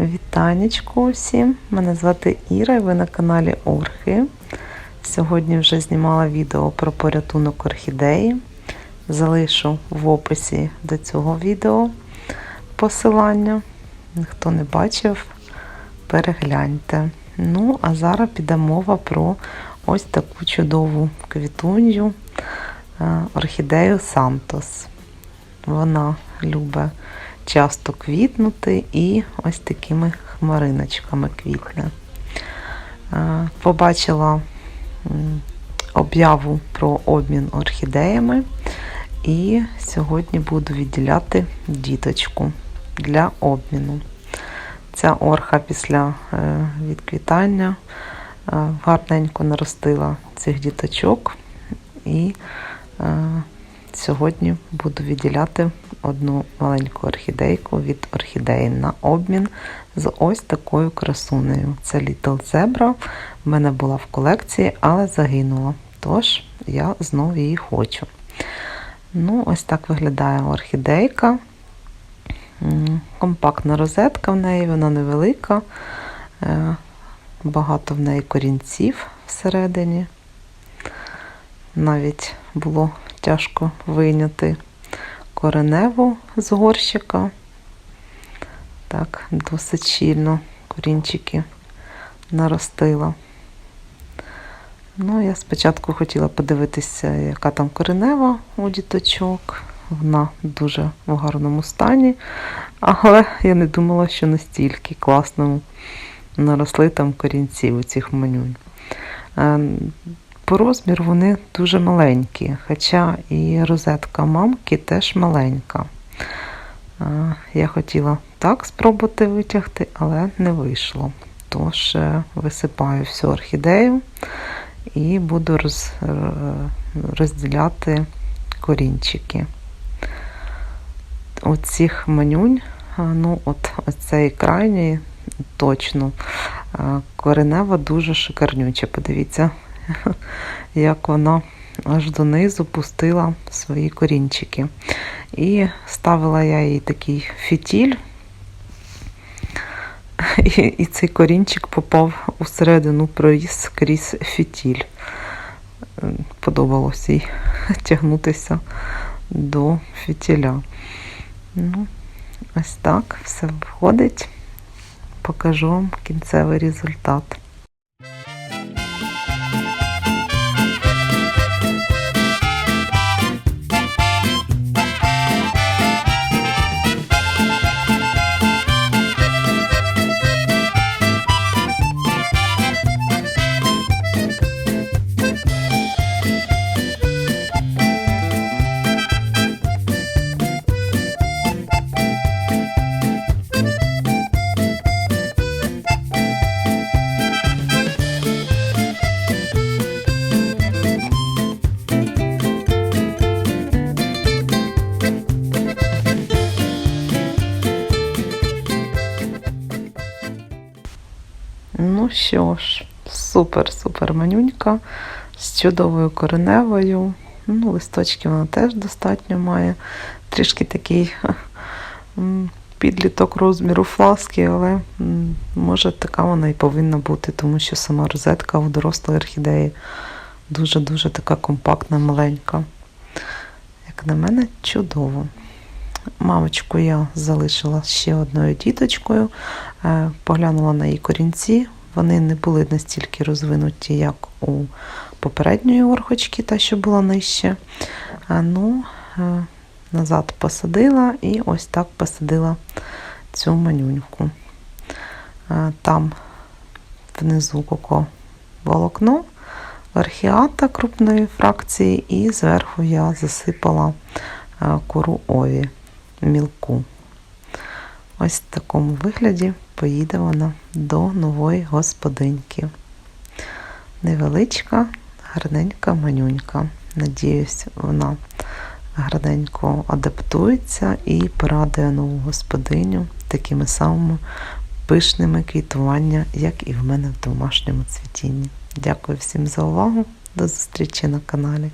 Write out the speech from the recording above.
Вітанечко усім! Мене звати Іра і ви на каналі Орхи. Сьогодні вже знімала відео про порятунок орхідеї. Залишу в описі до цього відео посилання. Хто не бачив, перегляньте. Ну, а зараз піде мова про ось таку чудову квітунью е, орхідею Сантос. Вона любить часто квітнути і ось такими хмариночками квітне. Е, Побачила об'яву про обмін орхідеями, і сьогодні буду відділяти діточку для обміну. Ця орха після е, відквітання е, гарненько наростила цих діточок і Сьогодні буду відділяти одну маленьку орхідейку від орхідеї на обмін з ось такою красунею. Це Little Zebra. В мене була в колекції, але загинула. Тож я знову її хочу. Ну, ось так виглядає орхідейка. Компактна розетка в неї, вона невелика. Е, Багато в неї корінців всередині. Навіть було тяжко вийняти кореневу з горщика. Так, досить щільно корінчики наростила. Ну, я спочатку хотіла подивитися, яка там коренева у діточок. Вона дуже в гарному стані, але я не думала, що настільки класному наросли там корінці у цих манюнь. По розміру вони дуже маленькі, хоча і розетка мамки теж маленька. Я хотіла так спробувати витягти, але не вийшло. Тож е, висипаю всю орхідею і буду роз, розділяти корінчики. Оцих манюнь, ну от оцей крайній точно коренева дуже шикарнюча. Подивіться, як вона аж донизу пустила свої корінчики. І ставила я їй такий фітіль, і, і цей корінчик попав усередину проріз крізь фітіль. Подобалося їй тягнутися до фітіля. Ну, ось так все виходить. Покажу вам кінцевий результат. Ну що ж, супер-супер манюнька з чудовою кореневою. Ну, листочки вона теж достатньо має. Трішки такий підліток розміру фласки, але може така вона і повинна бути, тому що сама розетка у дорослої орхідеї дуже-дуже така компактна, маленька. Як на мене, чудово. Мамочку я залишила ще одною діточкою, Е, поглянула на її корінці. Вони не були настільки розвинуті, як у попередньої орхочки, та що була нижче. Ну, е, назад посадила і ось так посадила цю манюньку. Е, Там внизу коко волокно, архіата крупної фракції, і зверху я засипала кору ові мілку. Ось в такому вигляді поїде вона до нової господиньки. Невеличка, гарненька манюнька. Надіюсь, вона гарненько адаптується і порадує нову господиню такими самими пишними квітування, як і в мене в домашньому цвітінні. Дякую всім за увагу. До зустрічі на каналі.